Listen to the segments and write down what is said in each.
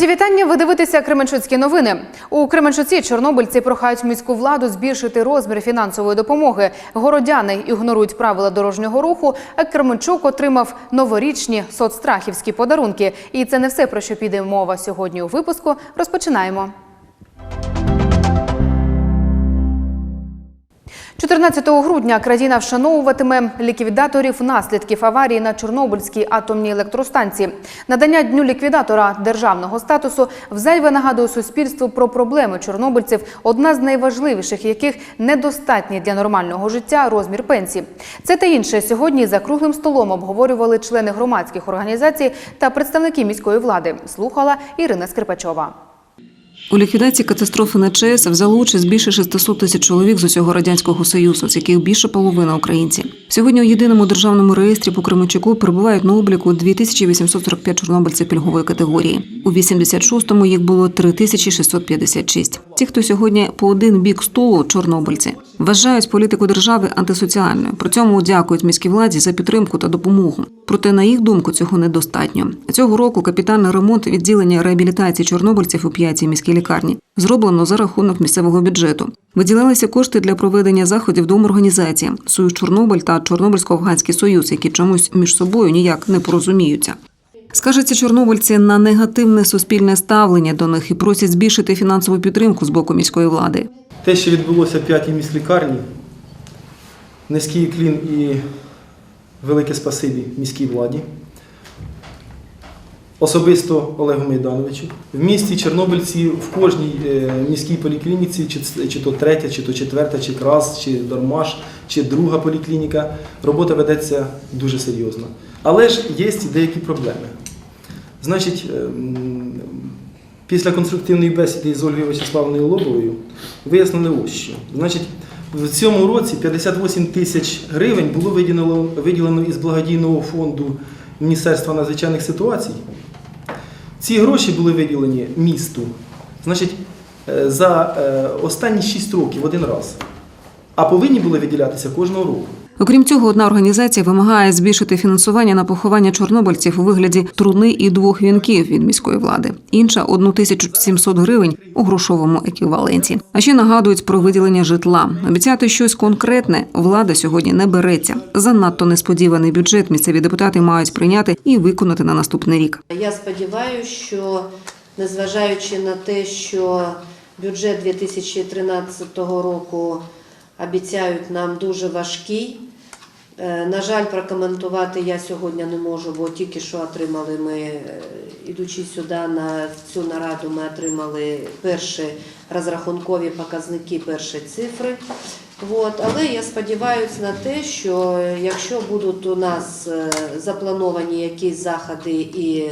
Моді вітання. Ви дивитеся Кременчуцькі новини. У Кременчуці чорнобильці прохають міську владу збільшити розмір фінансової допомоги. Городяни ігнорують правила дорожнього руху. А Кременчук отримав новорічні соцстрахівські подарунки. І це не все про що піде мова сьогодні у випуску. Розпочинаємо. 14 грудня країна вшановуватиме ліквідаторів наслідків аварії на Чорнобильській атомній електростанції. Надання дню ліквідатора державного статусу взайве нагадує суспільству про проблеми чорнобильців, одна з найважливіших яких недостатній для нормального життя розмір пенсії. Це та інше сьогодні за круглим столом обговорювали члени громадських організацій та представники міської влади. Слухала Ірина Скрипачова. У ліквідації катастрофи на ЧАЕС взяло участь більше 600 тисяч чоловік з усього радянського союзу, з яких більше половина українці. Сьогодні у єдиному державному реєстрі по Кременчуку перебувають на обліку 2845 чорнобильців пільгової категорії. У 86-му їх було 3656. Ті, хто сьогодні по один бік столу чорнобильці, вважають політику держави антисоціальною. При цьому дякують міській владі за підтримку та допомогу. Проте, на їх думку, цього недостатньо. Цього року капітальний ремонт відділення реабілітації чорнобильців у п'ятій міській лікарні зроблено за рахунок місцевого бюджету. Виділялися кошти для проведення заходів доморганізації Союз Чорнобиль та Чорнобильсько-Афганський Союз, які чомусь між собою ніяк не порозуміються. Скажеться чорнобильці на негативне суспільне ставлення до них і просять збільшити фінансову підтримку з боку міської влади. Те, що відбулося в п'ятій міськлікарні, низький клін і велике спасибі міській владі, особисто Олегу Майдановичу. В місті Чорнобильці в кожній е, міській поліклініці, чи, чи то третя, чи то четверта, чи крас, чи Дормаш, чи друга поліклініка, робота ведеться дуже серйозно. Але ж є деякі проблеми. Значить, ем, після конструктивної бесіди з Ольгою Вячеславною Лобовою вияснили ось що. Значить, в цьому році 58 тисяч гривень було виділено, виділено із благодійного фонду Міністерства надзвичайних ситуацій. Ці гроші були виділені місту значить, е, за е, останні 6 років один раз, а повинні були виділятися кожного року. Окрім цього, одна організація вимагає збільшити фінансування на поховання чорнобильців у вигляді труни і двох вінків від міської влади. Інша 1700 гривень у грошовому еквіваленті. А ще нагадують про виділення житла. Обіцяти щось конкретне влада сьогодні не береться. Занадто несподіваний бюджет місцеві депутати мають прийняти і виконати на наступний рік. Я сподіваюся, що незважаючи на те, що бюджет 2013 року обіцяють нам дуже важкий. Е, На жаль, прокоментувати я сьогодні не можу, бо тільки що отримали ми, е, ідучи сюди на цю нараду, ми отримали перші розрахункові показники, перші цифри. От, але я сподіваюся на те, що якщо будуть у нас е, заплановані якісь заходи і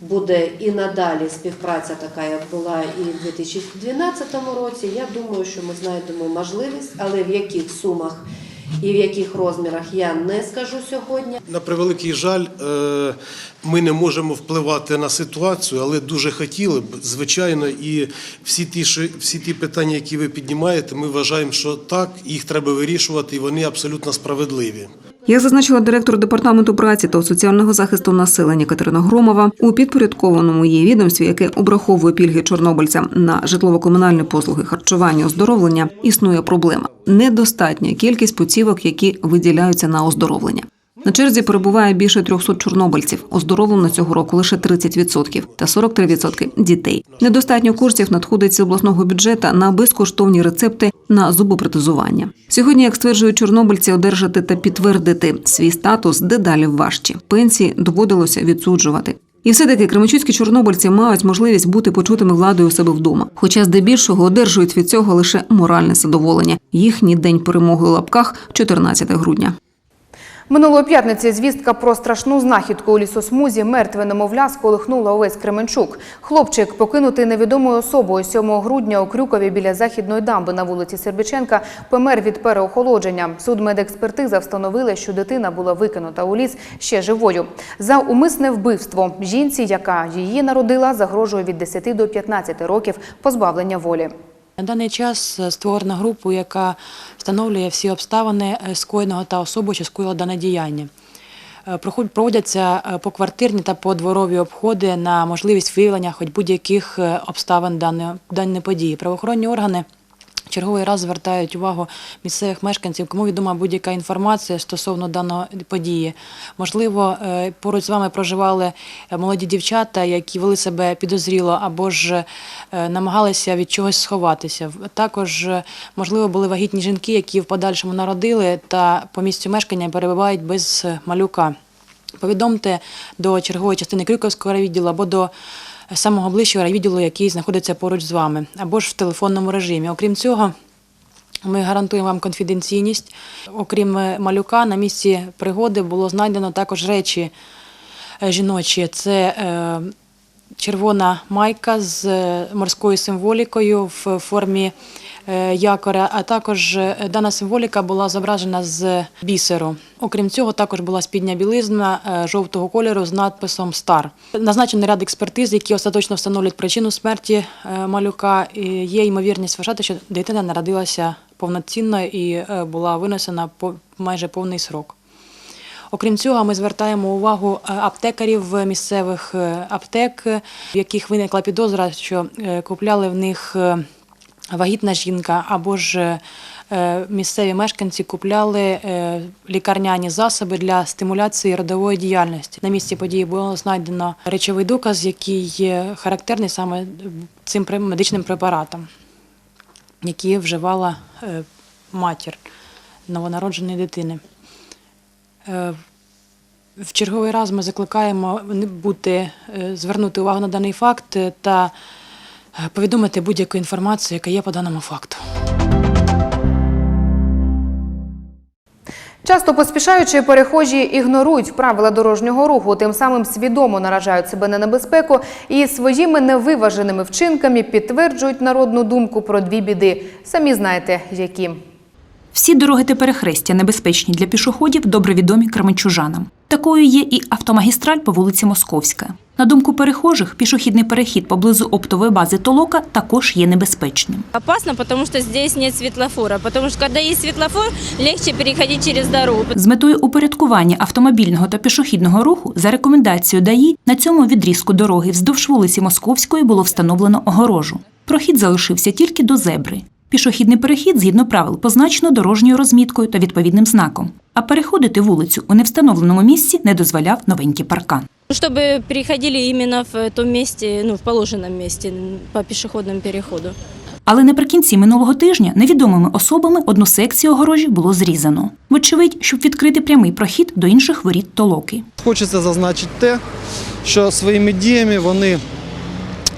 буде і надалі співпраця така, як була і в 2012 році, я думаю, що ми знайдемо можливість, але в яких сумах і в яких розмірах я не скажу сьогодні. На превеликий жаль, е, ми не можемо впливати на ситуацію, але дуже хотіли б, звичайно, і всі ті, всі ті питання, які ви піднімаєте, ми вважаємо, що так, їх треба вирішувати, і вони абсолютно справедливі. Як зазначила директор департаменту праці та соціального захисту населення Катерина Громова, у підпорядкованому її відомстві, яке обраховує пільги чорнобильцям на житлово-комунальні послуги, харчування, оздоровлення, існує проблема недостатня кількість путівок, які виділяються на оздоровлення. На черзі перебуває більше 300 чорнобильців. Оздоровлено цього року лише 30% та 43% дітей. Недостатньо коштів надходить з обласного бюджету на безкоштовні рецепти на зубопротезування. Сьогодні, як стверджують чорнобильці, одержати та підтвердити свій статус дедалі важче. Пенсії доводилося відсуджувати. І все-таки кремичуцькі чорнобильці мають можливість бути почутими владою у себе вдома. Хоча здебільшого одержують від цього лише моральне задоволення. Їхній день перемоги у лапках 14 грудня. Минулої п'ятниці звістка про страшну знахідку у лісосмузі мертве немовля сколихнула увесь Кременчук. Хлопчик, покинутий невідомою особою 7 грудня у Крюкові біля західної дамби на вулиці Сербіченка, помер від переохолодження. Судмедекспертиза встановила, що дитина була викинута у ліс ще живою. За умисне вбивство жінці, яка її народила, загрожує від 10 до 15 років позбавлення волі. На даний час е, створена група, яка встановлює всі обставини е, скоєного та особи, що скоїла дане діяння. Е, Проводяться поквартирні та подворові обходи на можливість виявлення хоч будь-яких обставин даної події. Правоохоронні органи черговий раз звертають увагу місцевих мешканців, кому відома будь-яка інформація стосовно даної події. Можливо, е, поруч з вами проживали е, молоді дівчата, які вели себе підозріло або ж е, намагалися від чогось сховатися. Також, можливо, були вагітні жінки, які в подальшому народили та по місцю мешкання перебувають без малюка. Повідомте до чергової частини Крюковського райвідділу або до самого ближчого райвідділу, який знаходиться поруч з вами, або ж в телефонному режимі. Окрім цього, ми гарантуємо вам конфіденційність. Окрім е, малюка, на місці пригоди було знайдено також речі е, жіночі. Це е, червона майка з морською символікою в формі якоря, а також е, дана символіка була зображена з бісеру. Окрім цього, також була спідня білизна е, жовтого кольору з надписом Стар. Назначений ряд експертиз, які остаточно встановлюють причину смерті е, малюка. Є ймовірність вважати, що дитина народилася повноцінно і е, була винесена майже повний срок. Окрім цього, ми звертаємо увагу е, аптекарів місцевих е, аптек, е, в яких виникла підозра, що е, купляли в них е, вагітна жінка або ж е, місцеві мешканці купляли е, лікарняні засоби для стимуляції родової діяльності. На місці події було знайдено речовий доказ, який є характерний саме цим медичним препаратом, який вживала е, матір новонародженої дитини. В черговий раз ми закликаємо бути, звернути увагу на даний факт та повідомити будь-яку інформацію, яка є по даному факту. Часто поспішаючи перехожі ігнорують правила дорожнього руху, тим самим свідомо наражають себе на небезпеку і своїми невиваженими вчинками підтверджують народну думку про дві біди. Самі знаєте, які. Всі дороги та перехрестя небезпечні для пішоходів, добре відомі кременчужанам. Такою є і автомагістраль по вулиці Московська. На думку перехожих, пішохідний перехід поблизу оптової бази Толока також є небезпечним. Опасно, потому что здесь нет светлофора. Потому что когда есть светлофор, легче переходить через дорогу. З метою упорядкування автомобільного та пішохідного руху за рекомендацією ДАІ на цьому відрізку дороги вздовж вулиці Московської було встановлено огорожу. Прохід залишився тільки до зебри. Пішохідний перехід згідно правил позначено дорожньою розміткою та відповідним знаком. А переходити вулицю у невстановленому місці не дозволяв новенький паркан. Чтобы переходили именно в том месте, ну, в положенном месте по пешеходному переходу. Але наприкінці минулого тижня невідомими особами одну секцію огорожі було зрізано. Вочевидь, щоб відкрити прямий прохід до інших воріт толоки. Хочеться зазначити те, що своїми діями вони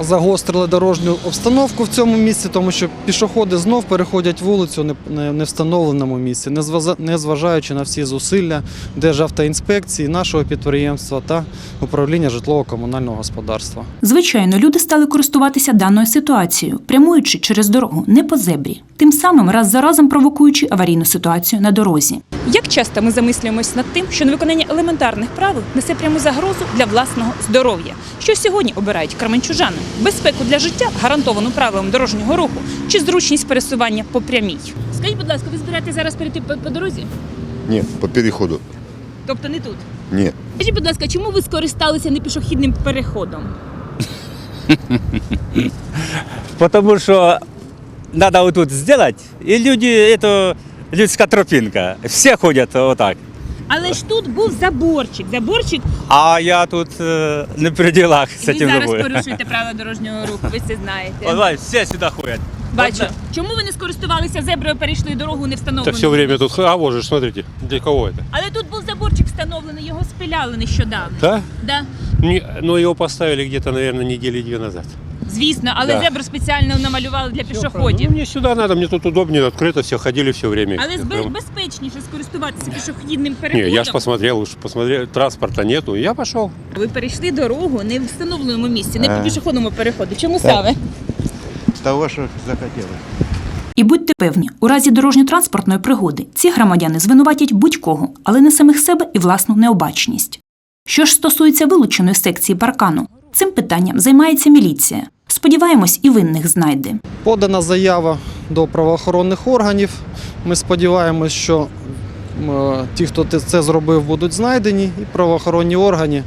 загострили дорожню обстановку в цьому місці, тому що пішоходи знов переходять вулицю не- встановленому місці, не зваза- зважаючи на всі зусилля Державтоінспекції, нашого підприємства та управління житлово-комунального господарства. Звичайно, люди стали користуватися даною ситуацією, прямуючи через дорогу не по зебрі, тим самим раз за разом провокуючи аварійну ситуацію на дорозі. Як часто ми замислюємось над тим, що невиконання елементарних правил несе пряму загрозу для власного здоров'я? Що сьогодні обирають кременчужани? Безпеку для життя, гарантовану правилам дорожнього руху, чи зручність пересування по прямій? Скажіть, будь ласка, ви збираєтесь зараз перейти по, по дорозі? Ні, по переходу. Тобто не тут? Ні. Скажіть, будь ласка, чому ви скористалися непішохідним переходом? Потому что надо вот тут сделать, и люди, это людская тропинка. Все ходят вот так. Але ж тут був заборчик. Заборчик, А я тут э, на пределах с ви этим зараз забором. порушуєте правила дорожнього руху, ви це знаєте. Вот, бачиш, все сюда ходят. Бачу. Чому ви не скористувалися зеброю, перейшли дорогу не встановлену? время тут, а вот же, смотрите, для кого это? Але тут був заборчик встановлений, його спиляли нещодавно. Да? Да. Не, ну, его поставили где-то, наверное, недели две назад. Звісно, але Да. зебру спеціально намалювали для Ну, пішоходів. мне сюда надо, мне тут удобнее, открыто, все ходили все время. Але без- безпечніше скористуватися пішохідним Не, переходом. я ж посмотрел, уж посмотрел, транспорта нету, и я пошел. Ви перейшли дорогу не в встановленому місці, не А. по пішохідному переходу. Чому Так. саме? Того, що захотіли. І будьте певні, у разі дорожньо-транспортної пригоди ці громадяни звинуватять будь-кого, але не самих себе і власну необачність. Що ж стосується вилученої секції паркану, цим питанням займається міліція. Сподіваємось, і винних знайде. Подана заява до правоохоронних органів. Ми сподіваємось, що ті, хто це зробив, будуть знайдені, і правоохоронні органи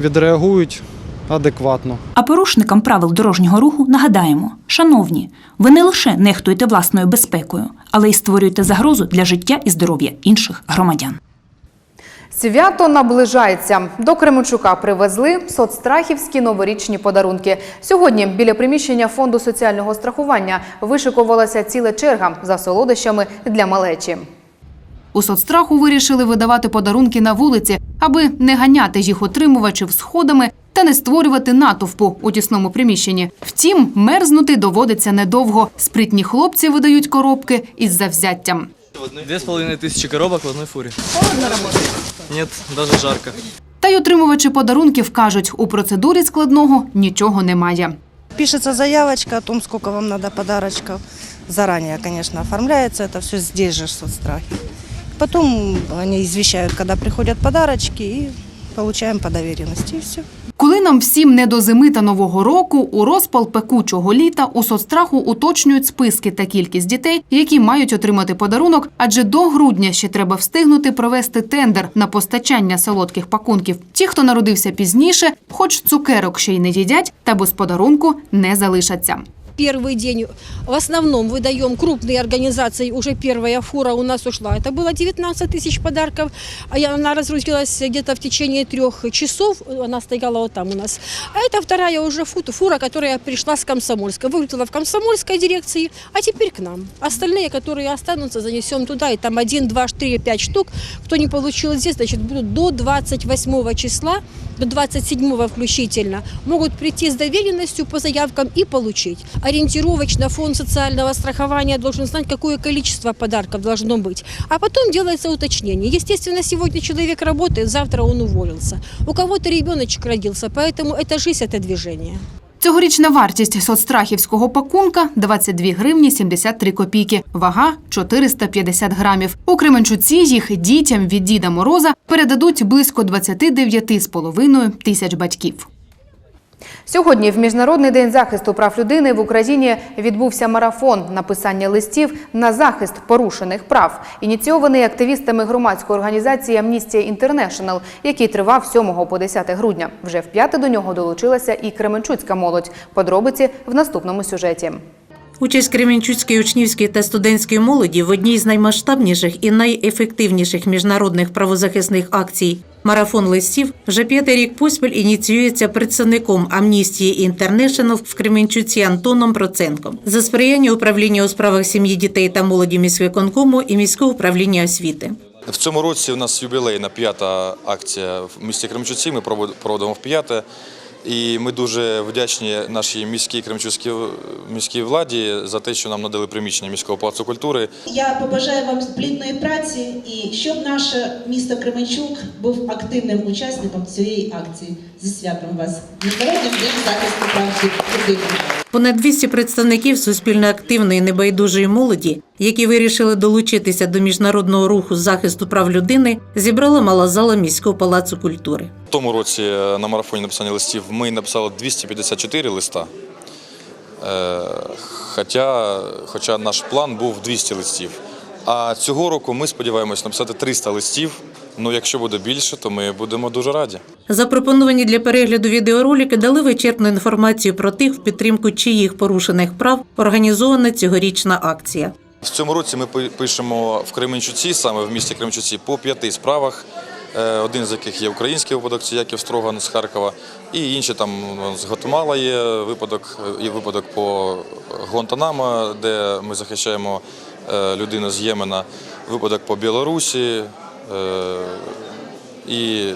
відреагують адекватно. А порушникам правил дорожнього руху нагадаємо: шановні, ви не лише нехтуєте власною безпекою, але й створюєте загрозу для життя і здоров'я інших громадян. Свято наближається. До Кременчука привезли соцстрахівські новорічні подарунки. Сьогодні біля приміщення фонду соціального страхування вишикувалася ціла черга за солодощами для малечі. У соцстраху вирішили видавати подарунки на вулиці, аби не ганяти їх отримувачів сходами та не створювати натовпу у тісному приміщенні. Втім, мерзнути доводиться недовго. Спритні хлопці видають коробки із завзяттям. Две с половиной тысячи коробок в одной фуре. Холодно работать? Нет, даже жарко. Та й отримувачі подарунків кажуть, у процедурі складного нічого немає. Пишется заявочка о том, сколько вам надо подарочков. Заранее, конечно, оформляется это все здесь же, в соцстрахе. Потом они извещают, когда приходят подарочки, и получаем по доверенности, и все. Коли нам всім не до зими та нового року, у розпал пекучого літа у соцстраху уточнюють списки та кількість дітей, які мають отримати подарунок, адже до грудня ще треба встигнути провести тендер на постачання солодких пакунків. Ті, хто народився пізніше, хоч цукерок ще й не їдять, та без подарунку не залишаться. Первый день в основном выдаем крупные организации, уже первая фура у нас ушла. Это было 19 тысяч подарков, а она разгрузилась где-то в течение трех часов, она стояла вот там у нас. А это вторая уже фу- фура, которая пришла с Комсомольска. Вылетела в Комсомольской дирекции, а теперь к нам. Остальные, которые останутся, занесем туда, и там один, два, три, пять штук. Кто не получил здесь, значит, будут до 28 числа, до 27 включительно, могут прийти с доверенностью по заявкам и получить. Ориентировочно фонд социального страхования должен знать, какое количество подарков должно быть. А потом делается уточнение. Естественно, сегодня человек работает, завтра он уволился. У кого-то ребеночек родился, поэтому это жизнь, это движение. Цьогорічна вартість соцстрахівського пакунка 22 гривні 73 копійки, вага 450 грамів. У Кременчуці їх дітям від Діда Мороза передадуть близько 29,5 тисяч батьків. Сьогодні, в Міжнародний день захисту прав людини в Україні відбувся марафон написання листів на захист порушених прав, ініційований активістами громадської організації Амністія Інтернешнл, який тривав 7 по 10 грудня. Вже в п'яте до нього долучилася і Кременчуцька молодь. Подробиці в наступному сюжеті. Участь Кременчуцької учнівської та студентської молоді в одній з наймасштабніших і найефективніших міжнародних правозахисних акцій Марафон листів вже п'ятий рік поспіль ініціюється представником Амністії Інтернешнл в Кременчуці Антоном Проценком за сприяння управління у справах сім'ї дітей та молоді міськвиконкому і міського управління освіти. В цьому році у нас ювілейна п'ята акція в місті Кремчуці. Ми провод- проводимо в п'яте. І ми дуже вдячні нашій міській кремчуській міській владі за те, що нам надали приміщення міського палацу культури. Я побажаю вам плідної праці і щоб наше місто Кременчук був активним учасником цієї акції. Зі святом вас Міжнародним днем захисту прав людини. Понад 200 представників суспільно активної небайдужої молоді, які вирішили долучитися до міжнародного руху захисту прав людини, зібрала мала зала міського палацу культури. В тому році е, на марафоні написання листів ми написали 254 листа. Е, Хоча, хоча наш план був 200 листів. А цього року ми сподіваємось написати 300 листів. Ну, якщо буде більше, то ми будемо дуже раді. Запропоновані для перегляду відеоролики дали вичерпну інформацію про тих, в підтримку чиїх порушених прав організована цьогорічна акція. В цьому році ми пишемо в Кременчуці, саме в місті Кременчуці, по п'яти справах. Е, Один з яких є український випадок, це Яків Строган з Харкова, і інші там ну, з Гватемала є випадок, е, є випадок по Гуантанамо, де ми захищаємо е, людину з Ємена, випадок по Білорусі е, і,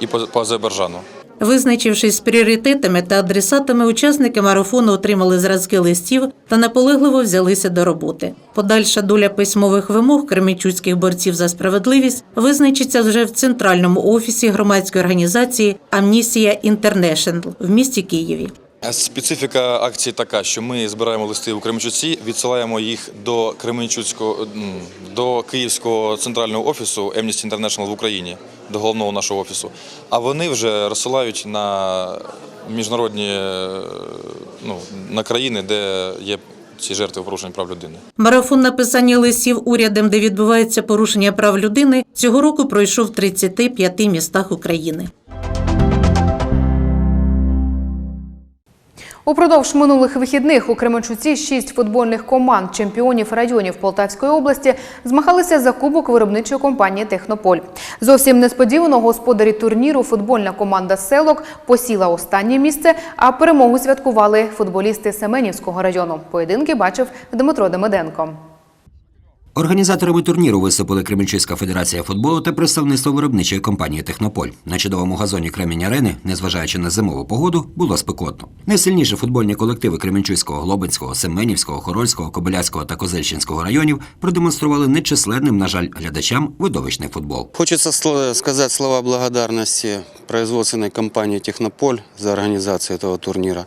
і по, Азербайджану. Визначившись з пріоритетами та адресатами, учасники марафону отримали зразки листів та наполегливо взялися до роботи. Подальша доля письмових вимог кременчуцьких борців за справедливість визначиться вже в центральному офісі громадської організації Амністія Інтернешнл в місті Києві. Специфіка акції така, що ми збираємо листи у Кременчуці, відсилаємо їх до Кременчуцького до Київського центрального офісу Amnesty International в Україні, до головного нашого офісу. А вони вже розсилають на міжнародні е, ну, на країни, де є ці жертви порушень прав людини. Марафон написання листів урядом, де відбувається порушення прав людини, цього року пройшов в 35 містах України. Упродовж минулих вихідних у Кременчуці шість футбольних команд чемпіонів районів Полтавської області змагалися за кубок виробничої компанії Технополь. Зовсім несподівано господарі турніру футбольна команда Селок посіла останнє місце, а перемогу святкували футболісти Семенівського району. Поєдинки бачив Дмитро Демиденко. Організаторами турніру виступили Кременчуцька федерація футболу та представництво виробничої компанії Технополь. На чудовому газоні Кремінь Арени, незважаючи на зимову погоду, було спекотно. Найсильніші футбольні колективи Кременчуцького, Глобинського, Семенівського, Хорольського, Кобиляцького та Козельщинського районів продемонстрували нечисленним, на жаль, глядачам видовищний футбол. Хочется сло- сказать слова благодарности производственной компании «Технополь» за организацию этого турнира,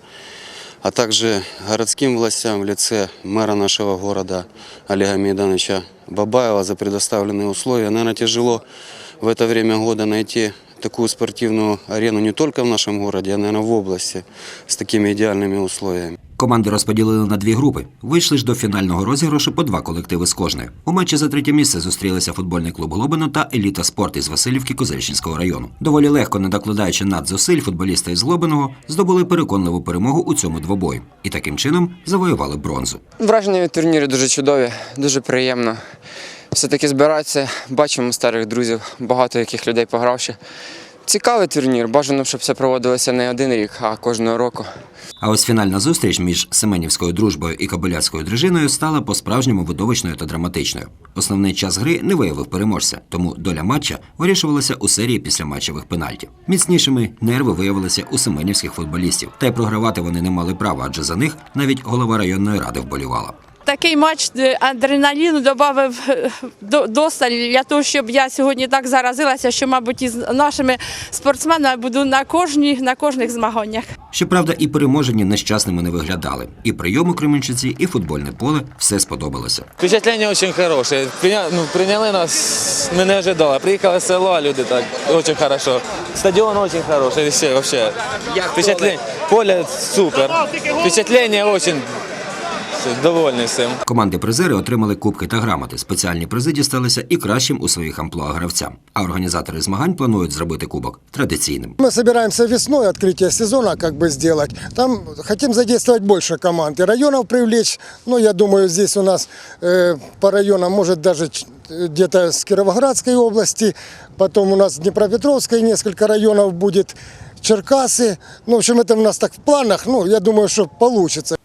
а также городским властям в лице мэра нашего города Олега Мейдановича Бабаева за предоставленные условия. Наверное, тяжело в это время года найти такую спортивную арену не только в нашем городе, а, наверное, в области с такими идеальными условиями. Команди розподілили на дві групи. Вийшли ж до фінального розіграшу по два колективи з кожної. У матчі за третє місце зустрілися футбольний клуб Глобино та еліта спорт із Васильівки Козельщинського району. Доволі легко, не докладаючи надзусиль, футболісти із Глобиного здобули переконливу перемогу у цьому двобої і таким чином завоювали бронзу. Враження від турніру дуже чудові, дуже приємно. Все-таки збиратися, бачимо старих друзів, багато яких людей погравши. Цікавий турнір, бажано, щоб це проводилося не один рік, а кожного року. А ось фінальна зустріч між Семенівською дружбою і Кобиляцькою дружиною стала по-справжньому видовищною та драматичною. Основний час гри не виявив переможця, тому доля матча вирішувалася у серії післяматчевих пенальтів. Міцнішими нерви виявилися у семенівських футболістів, та й програвати вони не мали права, адже за них навіть голова районної ради вболівала. Такий матч е, адреналіну додав досталь для того, щоб я сьогодні так заразилася, що, мабуть, із нашими спортсменами буду на кожній на кожних змаганнях. Щоправда, і переможені нещасними не виглядали. І прийом у Кременчуці, і футбольне поле все сподобалося. Впечатление очень хорошее. Приня- ну, приняли нас, мы не ожидали. Приехали в село, а люди так, очень хорошо. Стадион очень хороший, все, вообще. Впечатление, поле супер. Впечатление очень довольный всем. Команди-призери отримали кубки та грамоти. Спеціальні призи дісталися і кращим у своїх амплуа гравцям. А організатори змагань планують зробити кубок традиційним. Мы собираемся весной открытие сезона как бы сделать. Там хотим задействовать больше команд и районов привлечь. Ну, я думаю, здесь у нас э, по районам, может, даже ч- где-то с Кировоградской области. Потом у нас Днепропетровской несколько районов будет. Черкасы. Ну, в общем, это у нас так в планах. Ну, я думаю, что получится.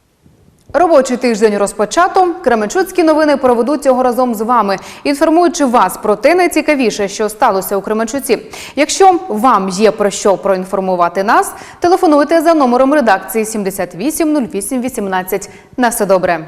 Робочий тиждень розпочато. Кременчуцькі новини проведуть цього разом з вами, інформуючи вас про те найцікавіше, що сталося у Кременчуці. Якщо вам є про що проінформувати нас, телефонуйте за номером редакції 78 08 18. На все добре.